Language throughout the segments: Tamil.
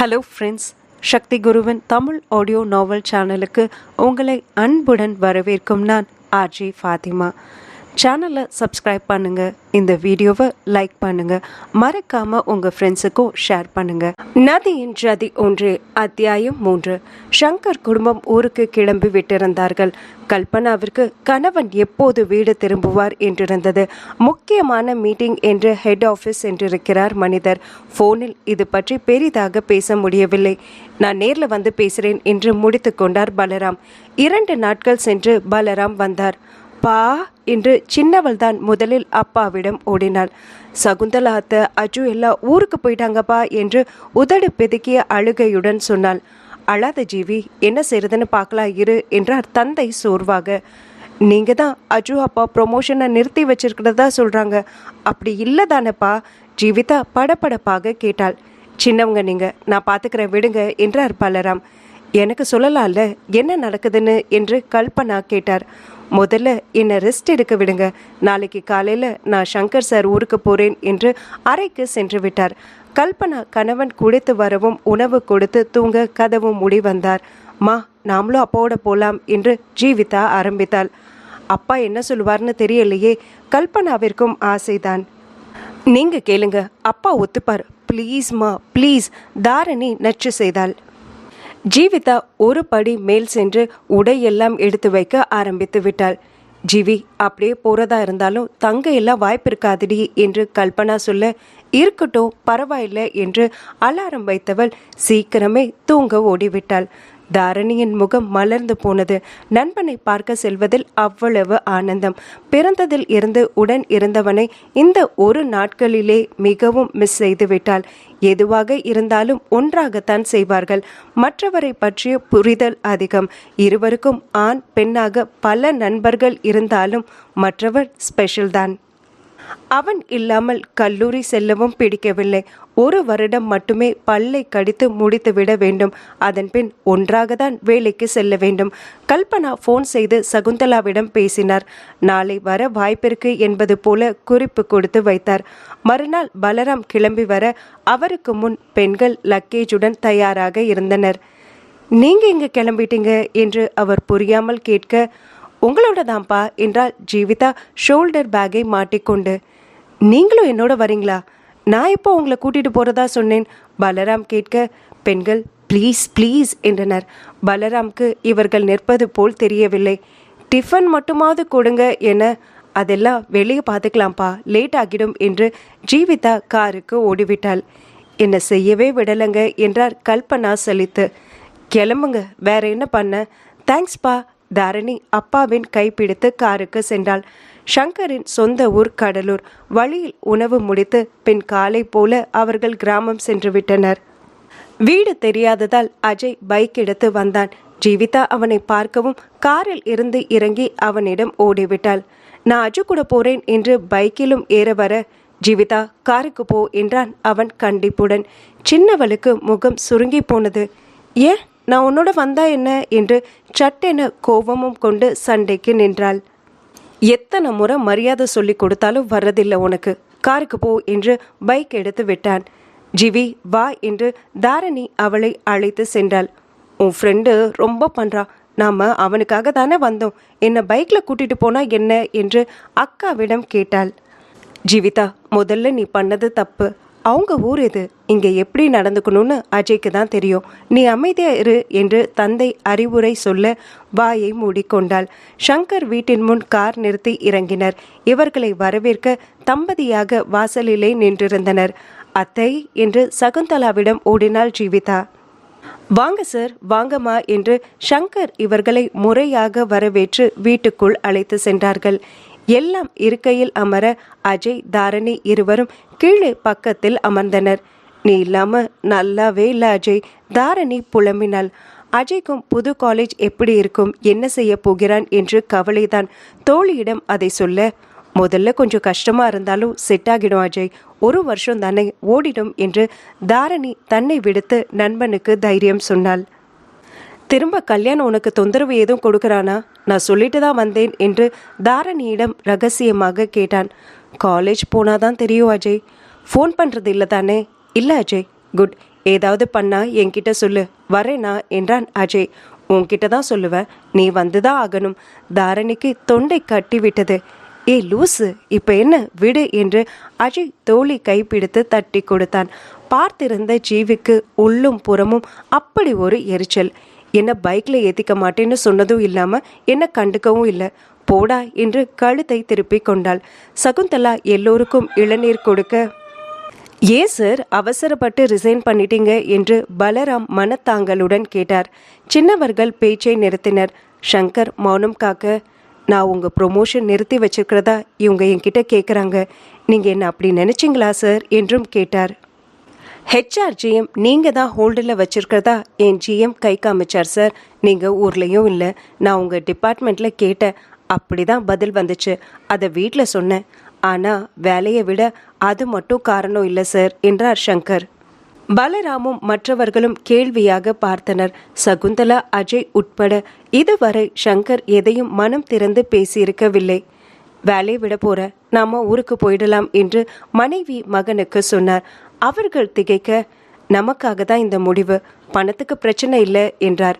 ஹலோ ஃப்ரெண்ட்ஸ் சக்தி குருவின் தமிழ் ஆடியோ நாவல் சேனலுக்கு உங்களை அன்புடன் வரவேற்கும் நான் ஆர்ஜி ஃபாத்திமா. சேனலை சப்ஸ்கிரைப் பண்ணுங்கள் இந்த வீடியோவை லைக் பண்ணுங்கள் மறக்காமல் உங்கள் ஃப்ரெண்ட்ஸுக்கும் ஷேர் பண்ணுங்கள் நதியின் ஜதி ஒன்று அத்தியாயம் மூன்று. ஷங்கர் குடும்பம் ஊருக்கு கிளம்பி விட்டிருந்தார்கள். கல்பனாவிற்கு கணவன் எப்போது வீடு திரும்புவார் என்றிருந்தது. முக்கியமான மீட்டிங் என்று ஹெட் ஆஃபீஸ் என்றிருக்கிறார் மனிதர். ஃபோனில் இது பற்றி பெரிதாக பேச முடியவில்லை. நான் நேரில் வந்து பேசுகிறேன் என்று முடித்து கொண்டார் பலராம். இரண்டு நாட்கள் சென்று பலராம் வந்தார். பா என்று சின்னவள்தான் முதலில் அப்பாவிடம் ஓடினாள். சகுந்தலா அத்தை அஜு எல்லாம் ஊருக்கு போயிட்டாங்கப்பா என்று உதடு பெதுக்கிய அழுகையுடன் சொன்னாள். அழாத ஜீவி என்ன செய்யறதுன்னு பார்க்கலாம் இரு என்றார் தந்தை சோர்வாக. நீங்க தான் அஜு அப்பா ப்ரொமோஷனை நிறுத்தி வச்சிருக்கிறதா சொல்றாங்க. அப்படி இல்லை தானேப்பா ஜீவிதா படபடப்பாக கேட்டாள். சின்னவங்க நீங்க நான் பார்த்துக்கிறேன் விடுங்க என்றார் பலராம். எனக்கு சொல்லலாம்ல என்ன நடக்குதுன்னு என்று கல்பனா கேட்டார். முதல்ல என்னை ரெஸ்ட் எடுக்க விடுங்க. நாளைக்கு காலையில் நான் சங்கர் சார் ஊருக்கு போகிறேன் என்று அறைக்கு சென்று விட்டார். கல்பனா கணவன் குடித்து வரவும் உணவு கொடுத்து தூங்க கதவும் முடி வந்தார். மா நாமளும் அப்பாவோட போலாம் என்று ஜீவிதா ஆரம்பித்தாள். அப்பா என்ன சொல்லுவார்னு தெரியலையே கல்பனாவிற்கும் ஆசைதான். நீங்க கேளுங்க அப்பா ஒத்துப்பார். ப்ளீஸ்மா ப்ளீஸ் தாரணி நச்சு செய்தாள். ஜீவிதா ஒரு படி மேல் சென்று உடையெல்லாம் எடுத்து வைக்க ஆரம்பித்து விட்டாள். ஜீவி அப்படியே போறதா இருந்தாலும் தங்க எல்லாம் வாய்ப்பு இருக்காதடி என்று கல்பனா சொல்ல இருக்கட்டும் பரவாயில்லை என்று அலாரம் வைத்தவள் சீக்கிரமே தூங்க ஓடிவிட்டாள். தாரணியின் முகம் மலர்ந்து போனது. நண்பனை பார்க்க செல்வதில் அவ்வளவு ஆனந்தம். பிறந்ததில் இருந்து உடன் இருந்தவனை இந்த ஒரு நாட்களிலே மிகவும் மிஸ் செய்து விட்டாள் எதுவாக இருந்தாலும் ஒன்றாகத்தான் செய்வார்கள். மற்றவரை பற்றிய புரிதல் அதிகம். இருவருக்கும் ஆண் பெண்ணாக பல நண்பர்கள் இருந்தாலும் மற்றவர் ஸ்பெஷல் தான். அவன் இல்லாமல் கல்லூரி செல்லவும் பிடிக்கவில்லை. ஒரு வருடம் மட்டுமே பல்லை கடித்து முடித்துவிட வேண்டும். அதன்பின் ஒன்றாக தான் வேலைக்கு செல்ல வேண்டும். கல்பனா ஃபோன் செய்து சகுந்தலாவிடம் பேசினார். நாளை வர வாய்ப்பிருக்கு என்பது போல குறிப்பு கொடுத்து வைத்தார். மறுநாள் பலராம் கிளம்பி வர அவருக்கு முன் பெண்கள் லக்கேஜுடன் தயாராக இருந்தனர். நீங்க இங்க கிளம்பிட்டீங்க? என்று அவர் புரியாமல் கேட்க உங்களோட தான்ப்பா என்றால் ஜீவிதா ஷோல்டர் பேக்கை மாட்டிக்கொண்டு. நீங்களும் என்னோட வரீங்களா? நான் இப்போ உங்களை கூட்டிட்டு போறதா சொன்னேன்? பலராம் கேட்க பெண்கள் ப்ளீஸ் ப்ளீஸ் என்றனர். பலராம்க்கு இவர்கள் நிற்பது போல் தெரியவில்லை. டிஃபன் மட்டுமாவது கொடுங்க என அதெல்லாம் வெளியே பார்த்துக்கலாம்ப்பா லேட் ஆகிடும் என்று ஜீவிதா காருக்கு ஓடிவிட்டாள். என்னை செய்யவே விடலைங்க என்றார் கல்பனா சலித்து. கிளம்புங்க வேற என்ன பண்ண? தேங்க்ஸ்ப்பா தாரணி அப்பாவின் கைப்பிடித்து காருக்கு சென்றாள். சங்கரின் சொந்த ஊர் கடலூர். வழியில் உணவு முடித்து பின் காலை போல அவர்கள் கிராமம் சென்று விட்டனர். வீடு தெரியாததால் அஜய் பைக் எடுத்து வந்தான். ஜீவிதா அவனை பார்க்கவும் காரில் இருந்து இறங்கி அவனிடம் ஓடிவிட்டாள். நான் அஜு கூட போறேன் என்று பைக்கிலும் ஏற வர ஜீவிதா காருக்கு போ என்றான் அவன் கண்டிப்புடன். சின்னவளுக்கு முகம் சுருங்கி போனது. ஏன்? நான் உன்னோட வந்தா என்ன? என்று சட்டென கோபமும் கொண்டு சண்டைக்கு நின்றாள். எத்தனை முறை மரியாதை சொல்லி கொடுத்தாலும் வர்றதில்லை உனக்கு. காருக்கு போ என்று பைக் எடுத்து விட்டான். ஜிவி வா என்று தாரணி அவளை அழைத்து சென்றாள். உன் ஃப்ரெண்டு ரொம்ப பண்றா. நாம் அவனுக்காக தானே வந்தோம். என்னை பைக்கில் கூட்டிகிட்டு போனால் என்ன? என்று அக்காவிடம் கேட்டாள். ஜீவிதா முதல்ல நீ பண்ணது தப்பு. அவங்க ஊர் எது? இங்கே எப்படி நடந்துக்கணும்னு அஜய்க்கு தான் தெரியும். நீ அமைதியாக இரு என்று தந்தை அறிவுரை சொல்ல வாயை மூடிக்கொண்டாள். ஷங்கர் வீட்டின் முன் கார் நிறுத்தி இறங்கினர். இவர்களை வரவேற்க தம்பதியாக வாசலிலே நின்றிருந்தனர். அத்தை என்று சகுந்தலாவிடம் ஓடினாள் ஜீவிதா. வாங்க சார் வாங்கம்மா என்று ஷங்கர் இவர்களை முறையாக வரவேற்று வீட்டுக்குள் அழைத்து சென்றார்கள். எல்லாம் இருக்கையில் அமர அஜய் தாரணி இருவரும் கீழே பக்கத்தில் அமர்ந்தனர். நீ இல்லாம நல்லாவே இல்ல அஜய். தாரணி புலம்பினாள். அஜய்க்கும் புது காலேஜ் எப்படி இருக்கும்? என்ன செய்ய போகிறான்? என்று கவலைதான். தோழியிடம் அதை சொல்ல முதல்ல கொஞ்சம் கஷ்டமா இருந்தாலும் செட் ஆகிடும் அஜய். ஒரு வருஷம் தானே ஓடிடும் என்று தாரணி தன்னை விடுத்து நண்பனுக்கு தைரியம் சொன்னாள். திரும்ப கல்யாணம் உனக்கு தொந்தரவு ஏதும் கொடுக்குறானா? நான் சொல்லிட்டு தான் வந்தேன் என்று தாரணியிடம் ரகசியமாக கேட்டான். காலேஜ் போனாதான் தெரியும் அஜய். ஃபோன் பண்ணுறது இல்லை தானே? இல்லை அஜய். குட். ஏதாவது பண்ணா என்கிட்ட சொல்லு. வரேனா? என்றான் அஜய். உன்கிட்ட தான் சொல்லுவேன். நீ வந்துதான் ஆகணும். தாரணிக்கு தொண்டை கட்டி விட்டது லூசு. இப்போ என்ன? விடு என்று அஜய் தோழி கைப்பிடித்து தட்டி கொடுத்தான். பார்த்திருந்த ஜீவிக்கு உள்ளும் புறமும் அப்படி ஒரு எரிச்சல். என்ன பைக்ல ஏத்திக்க மாட்டேன்னு சொன்னதும் இல்லாம என்ன கண்டுக்கவும் இல்லை. போடா என்று கழுத்தை திருப்பிக் கொண்டாள். சகுந்தலா எல்லோருக்கும் இளநீர் கொடுக்க ஏன் சார் அவசரப்பட்டு ரிசைன் பண்ணிட்டீங்க? என்று பலராம் மனத்தாங்களுடன் கேட்டார். சின்னவர்கள் பேச்சை நிறுத்தினர். ஷங்கர் மௌனம் காக்க நான் உங்கள் ப்ரொமோஷன் நிறுத்தி வச்சிருக்கிறதா? இவங்க என்கிட்ட கேட்குறாங்க நீங்கள் என்ன அப்படி நினச்சிங்களா சார் என்றும் கேட்டார். ஹெச்ஆர் ஜிஎம் நீங்கள் தான் ஹோல்டில் வச்சுருக்கிறதா? என் ஜிஎம் கை காமிச்சார் சார் நீங்கள் ஊர்லேயும் இல்லை. நான் உங்கள் டிபார்ட்மெண்ட்டில் கேட்டேன். அப்படி தான் பதில் வந்துச்சு. அதை வீட்டில் சொன்னேன். ஆனால் வேலையை விட அது மட்டும் காரணம் இல்லை சார் என்றார் சங்கர். பலராமும் மற்றவர்களும் கேள்வியாக பார்த்தனர். சகுந்தலா அஜய் உட்பட இதுவரை சங்கர் எதையும் மனம் திறந்து பேசியிருக்கவில்லை. வேலையை விட போற. நாம ஊருக்கு போயிடலாம் என்று மனைவி மகனுக்கு சொன்னார். அவர்கள் திகைக்க நமக்காக தான் இந்த முடிவு. பணத்துக்கு பிரச்சனை இல்லை என்றார்.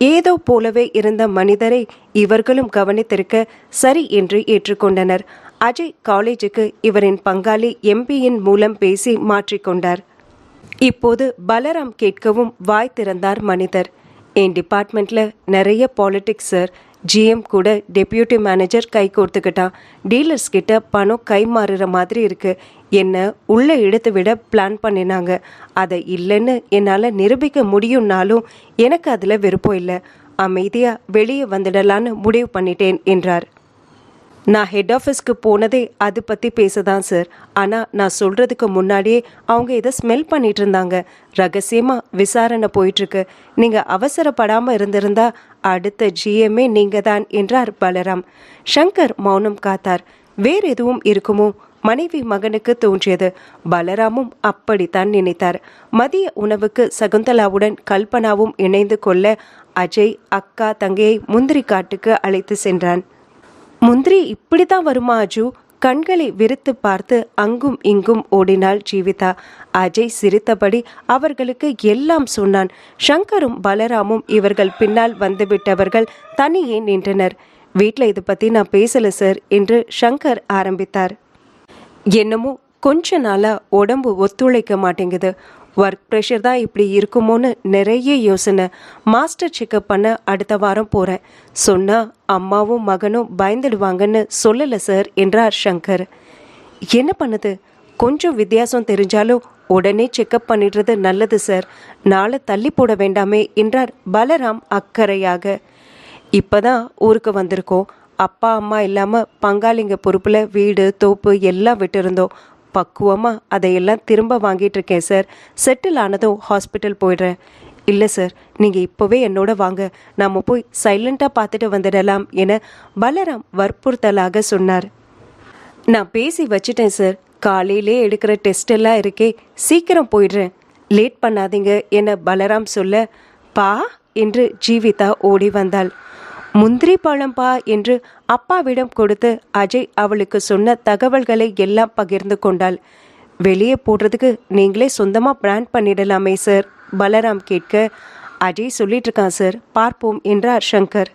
ஏதோ போலவே இருந்த மனிதரை இவர்களும் கவனித்திருக்க சரி என்று ஏற்றுக்கொண்டனர். அஜய் காலேஜுக்கு இவரின் பங்காளி எம்பியின் மூலம் பேசி மாற்றிக்கொண்டார் இப்போது பலராம் கேட்கவும் வாய் திறந்தார் மனிதர். என் டிபார்ட்மெண்ட்ல நிறைய பாலிடிக்ஸ் சார். ஜிஎம் கூட டெப்யூட்டி மேனேஜர் கை கோர்த்துக்கிட்டான். டீலர்ஸ் கிட்ட பணம் கை மாறுற மாதிரி இருக்கு. என்ன உள்ள எடுத்து விட பிளான் பண்ணினாங்க. அதை இல்லைன்னு என்னால் நிரூபிக்க முடியும்னாலும் எனக்கு அதில் விருப்பம் இல்லை. அமைதியாக வெளியே வந்துடலான்னு முடிவு பண்ணிட்டேன் என்றார். நான் ஹெட் ஆஃபீஸ்க்கு போனதே அது பற்றி பேச தான் சார் ஆனால் நான் சொல்கிறதுக்கு முன்னாடியே அவங்க இதை ஸ்மெல் பண்ணிட்டு இருந்தாங்க. ரகசியமாக விசாரணை போயிட்டுருக்கு. நீங்கள் அவசரப்படாமல் இருந்திருந்தா அடுத்த ஜிஎம்ஏ நீங்கள் தான் என்றார் பலராம். ஷங்கர் மௌனம் காத்தார். வேறு எதுவும் இருக்குமோ? மனைவி மகனுக்கு தோன்றியது. பலராமும் அப்படித்தான் நினைத்தார். மதிய உணவுக்கு சகுந்தலாவுடன் கல்பனாவும் இணைந்து கொள்ள அஜய் அக்கா தங்கையை முந்திரி காட்டுக்கு அழைத்து சென்றான். முந்திரி இப்படித்தான் வருமா அஜு? கண்களை விரித்து பார்த்து அங்கும் இங்கும் ஓடினாள் ஜீவிதா. அஜய் சிரித்தபடி அவர்களுக்கு எல்லாம் சொன்னான். ஷங்கரும் பலராமும் இவர்கள் பின்னால் வந்துவிட்டவர்கள் தனியே நின்றனர். வீட்டில் இதை பற்றி நான் பேசல சார் என்று ஷங்கர் ஆரம்பித்தார். என்னமோ கொஞ்ச நாளாக உடம்பு ஒத்துழைக்க மாட்டேங்குது. ஒர்க் ப்ரெஷர் தான் இப்படி இருக்குமோன்னு நிறைய யோசனை. மாஸ்டர் செக்கப் பண்ண அடுத்த வாரம் போகிறேன் சொன்னால் அம்மாவும் மகனும் பயந்துடுவாங்கன்னு சொல்லலை சார் என்றார் சங்கர். என்ன பண்ணுது? கொஞ்சம் வித்தியாசம் தெரிஞ்சாலும் உடனே செக்கப் பண்ணிடுறது நல்லது சார் நாளை தள்ளி போட வேண்டாமே என்றார் பலராம் அக்கறையாக. இப்போதான் ஊருக்கு வந்திருக்கோம். அப்பா அம்மா இல்லாமல் பங்காளிங்க பொறுப்பில் வீடு தோப்பு எல்லாம் விட்டுருந்தோம். பக்குவமாக அதையெல்லாம் திரும்ப வாங்கிட்டு இருக்கேன் சார். செட்டில் ஆனதும் ஹாஸ்பிட்டல் போயிடுறேன். இல்லை சார். நீங்கள் இப்போவே என்னோட வாங்க. நாம் போய் சைலண்ட்டாக பார்த்துட்டு வந்துடலாம் என பலராம் வற்புறுத்தலாக சொன்னார். நான் பேசி வச்சிட்டேன் சார். காலையிலே எடுக்கிற டெஸ்ட் எல்லாம் இருக்கே சீக்கிரம் போயிடுறேன். லேட் பண்ணாதீங்க என பலராம் சொல்ல பா என்று ஜீவிதா ஓடி வந்தாள். முந்திரி பழம்பா என்று அப்பாவிடம் கொடுத்து அஜய் அவளுக்கு சொன்ன தகவல்களை எல்லாம் பகிர்ந்து கொண்டாள். வெளியே போடுறதுக்கு நீங்களே சொந்தமாக பிராண்ட் பண்ணிடலாமே சார் பலராம் கேட்க அஜய் சொல்லிட்டு இருக்கான் சார். பார்ப்போம் என்றார் சங்கர்.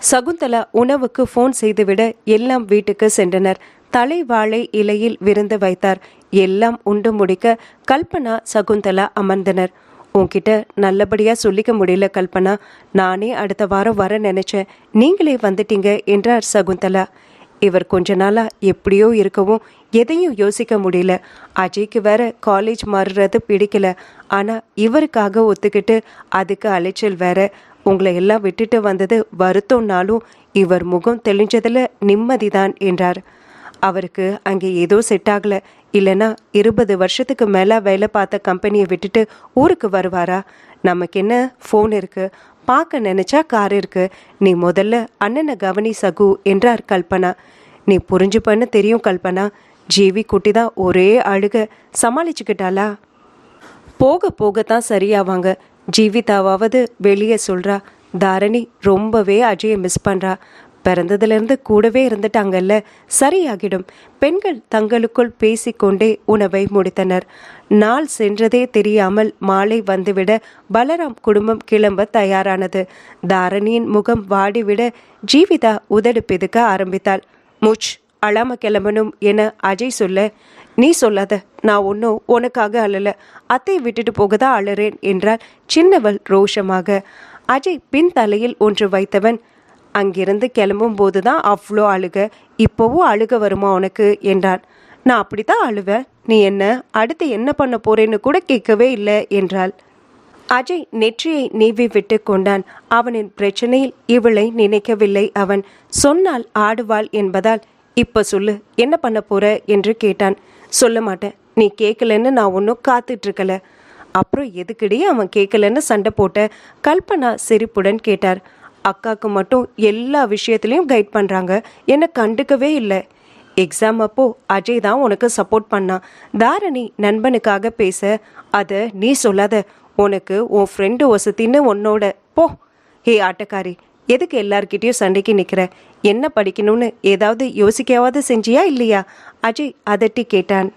சகுந்தலா உணவுக்கு ஃபோன் செய்துவிட எல்லாம் வீட்டுக்கு சென்றனர். தலை வாழை இலையில் விருந்து வைத்தார். எல்லாம் உண்டு முடிக்க கல்பனா சகுந்தலா அமர்ந்தனர். உன்கிட்ட நல்லபடியா சொல்லிக்க முடியல கல்பனா. நானே அடுத்த வாரம் வர நினைச்சேன். நீங்களே வந்துட்டீங்க என்றார் சகுந்தலா. இவர் கொஞ்ச நாளா எப்படியோ இருக்கவும் எதையும் யோசிக்க முடியல. அஜய்க்கு வேற காலேஜ் மாறுறது பிடிக்கல. ஆனா இவருக்காக ஒத்துக்கிட்டு அதுக்கு அலைச்சல் வேற. உங்களை எல்லாம் விட்டுட்டு வந்தது வருத்தம்னாலும் இவர் முகம் தெளிஞ்சதுல நிம்மதிதான் என்றார். அவருக்கு அங்கே ஏதோ செட் ஆகலை. இல்லைன்னா இருபது வருஷத்துக்கு மேலே வேலை பார்த்த கம்பெனியை விட்டுட்டு ஊருக்கு வருவாரா? நமக்கு என்ன ஃபோன் இருக்குது பார்க்க நினச்சா கார் இருக்கு. நீ முதல்ல அண்ணனை கவனி சகு என்றார் கல்பனா. நீ புரிஞ்சுப்பன்னு தெரியும் கல்பனா. ஜீவி குட்டி தான் ஒரே அழுக. சமாளிச்சுக்கிட்டாளா? போக போகத்தான் சரியாவாங்க. ஜீவிதாவாவது வெளியே சொல்கிறா தாரணி ரொம்பவே அஜயை மிஸ் பண்ணுறா பிறந்ததிலிருந்து கூடவே இருந்துட்டாங்கல்ல சரியாகிடும். பெண்கள் தங்களுக்குள் பேசிக்கொண்டே உணவை முடித்தனர். நாள் சென்றதே தெரியாமல் மாலை வந்துவிட பலராம் குடும்பம் கிளம்ப தயாரானது. தாரணியின் முகம் வாடிவிட ஜீவிதா உதடு பிதுக்க ஆரம்பித்தாள். மூச் அழாம கிளம்பணும் என அஜய் சொல்ல நீ சொல்லாத நான் ஒன்றும் உனக்காக அழல அத்தை விட்டுட்டு போக தான் அழறேன் என்றாள் சின்னவள் ரோஷமாக. அஜய் பின் தலையில் ஒன்று வைத்தவன் அங்கிருந்து கிளம்பும் போதுதான் அவ்வளோ அழுக. இப்போவும் அழுக வருமா உனக்கு? என்றான். நான் அப்படித்தான் அழுவேன். நீ என்ன? அடுத்து என்ன பண்ண போறேன்னு கூட கேட்கவே இல்லை என்றாள். அஜய் நெற்றியை நீவி விட்டு கொண்டான். அவனின் பிரச்சனையில் இவளை நினைக்கவில்லை அவன். சொன்னால் ஆடுவாள் என்பதால் இப்ப சொல்லு என்ன பண்ண போற? என்று கேட்டான். சொல்ல மாட்டேன். நீ கேட்கலன்னு நான் ஒன்றும் காத்துட்டு இருக்கல அப்புறம் எதுக்கிடையே அவன் கேட்கலன்னு சண்டை போட்ட? கல்பனா சிரிப்புடன் கேட்டார். அக்காவுக்கு மட்டும் எல்லா விஷயத்துலையும் கைட் பண்ணுறாங்க என்னை கண்டுக்கவே இல்லை. எக்ஸாம் அப்போ அஜய் தான் உனக்கு சப்போர்ட் பண்ணான் தாரணி நண்பனுக்காக பேச அதை நீ சொல்லாத. உனக்கு உன் ஃப்ரெண்டு வசத்தின்னு உன்னோட. போ. ஹே ஆட்டக்காரி எதுக்கு எல்லார்கிட்டேயும் சண்டைக்கு நிற்கிற என்ன படிக்கணும்னு ஏதாவது யோசிக்காவது செஞ்சியா இல்லையா? அஜய் அதட்டி கேட்டான்.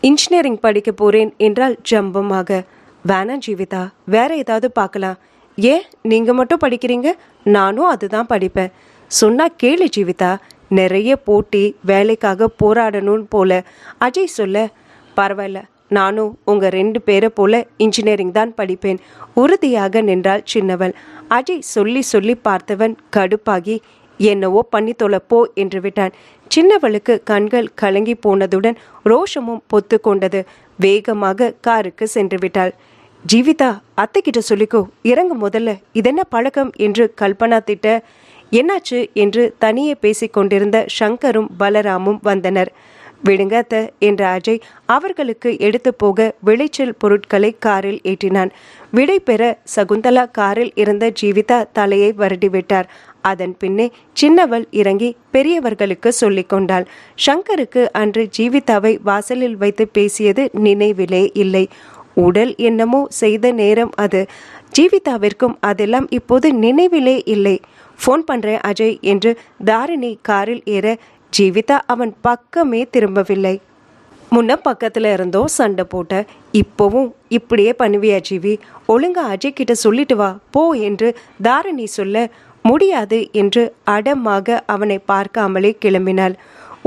இன்ஜினியரிங் படிக்க போகிறேன் என்றால் ஜம்பமாக. வேணாம் ஜீவிதா. வேற ஏதாவது பார்க்கலாம். ஏன் நீங்கள் மட்டும் படிக்கிறீங்க? நானும் அதுதான் படிப்பேன். சொன்னால் கேளு ஜீவிதா. நிறைய போட்டி வேலைக்காக போராடணும்னு போல. அஜய் சொல்ல பரவாயில்ல நானும் உங்கள் ரெண்டு பேரை போல இன்ஜினியரிங் தான் படிப்பேன். உறுதியாக நின்றாள் சின்னவள். அஜய் சொல்லி சொல்லி பார்த்தவன் கடுப்பாகி என்னவோ பண்ணி தொலைப்போ என்று விட்டான். சின்னவளுக்கு கண்கள் கலங்கி போனதுடன் ரோஷமும் பொத்து கொண்டது வேகமாக காருக்கு சென்று விட்டாள். ஜீவிதா அத்தைக்கிட்ட சொல்லிக்கோ இறங்கு முதல்ல இதென்ன பழக்கம் என்று கல்பனா திட்ட என்னாச்சு? என்று தனியே பேசிக் கொண்டிருந்த சங்கரும் பலராமும் வந்தனர். விடுங்க அத்த என்ற அஜய் அவர்களுக்கு எடுத்து போக விளைச்சல் பொருட்களை காரில் ஏற்றினான். விடை பெற சகுந்தலா காரில் இருந்த ஜீவிதா தலையை வருடிவிட்டார் அதன் பின்னே சின்னவள் இறங்கி பெரியவர்களுக்கு சொல்லிக் கொண்டாள். சங்கருக்கு அன்று ஜீவிதாவை வாசலில் வைத்து பேசியது நினைவிலே இல்லை. உடல் என்னமோ செய்த நேரம் அது. ஜீவிதாவிற்கும் அதெல்லாம் இப்போது நினைவிலே இல்லை. ஃபோன் பண்ணுறேன் அஜய் என்று தாரிணி காரில் ஏற ஜீவிதா அவன் பக்கமே திரும்பவில்லை. முன்ன பக்கத்தில் இருந்தோ சண்டை போட்ட இப்போவும் இப்படியே பண்ணுவியா ஜீவி? ஒழுங்கா அஜய் கிட்ட சொல்லிட்டு வா போ என்று தாரிணி சொல்ல முடியாது என்று அடமாக அவனை பார்க்காமலே கிளம்பினாள்.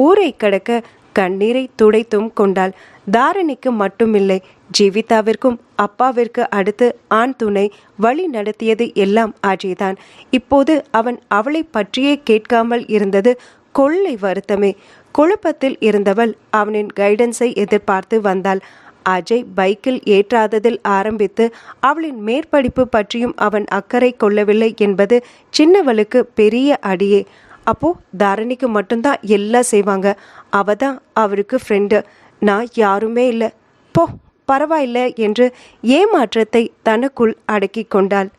ஊரை கடக்க கண்ணீரை துடைத்தும் கொண்டாள். தாரணிக்கு மட்டுமில்லை ஜீவிதாவிற்கும் அப்பாவிற்கு அடுத்து ஆண் துணை வழி நடத்தியது எல்லாம் அஜய்தான் இப்போது அவன் அவளை பற்றியே கேட்காமல் இருந்தது கொள்ளை வருத்தமே. குழப்பத்தில் இருந்தவள் அவனின் கைடன்ஸை எதிர்பார்த்து வந்தாள். அஜய் பைக்கில் ஏற்றாததில் ஆரம்பித்து அவளின் மேற்படிப்பு பற்றியும் அவன் அக்கறை கொள்ளவில்லை என்பது சின்னவளுக்கு பெரிய அடியே. அப்போது தாரணிக்கு மட்டும்தான் எல்லாம் செய்வாங்க. அவ தான் அவருக்கு ஃப்ரெண்டு நான் யாருமே இல்லை. போ பரவாயில்ல என்று ஏமாற்றத்தை தனக்குள் அடக்கி கொண்டாள்.